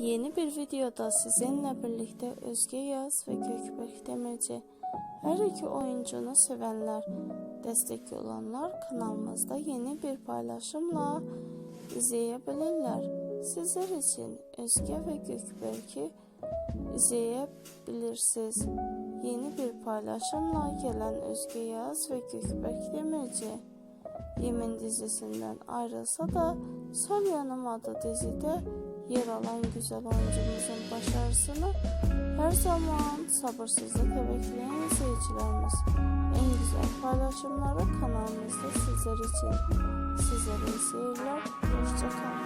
Yeni bir videoda sizinle birlikte Özge Yağız ve Gökberk Demirci her iki oyuncunu sevenler, destek olanlar kanalımızda yeni bir paylaşımla izleyebilirler. Sizler için Özge ve Gökberk'i izleyebilirsiniz. Yeni bir paylaşımla gelen Özge Yağız ve Gökberk Demirci Yemin dizisinden ayrılsa da Sol Yanım adlı dizide yer alan güzel oyuncumuzun başarısını her zaman sabırsızlıkla bekleyen izleyicilerimiz en güzel paylaşımları kanalımızda sizler için. Sizlere iyi seyirler, hoşçakalın.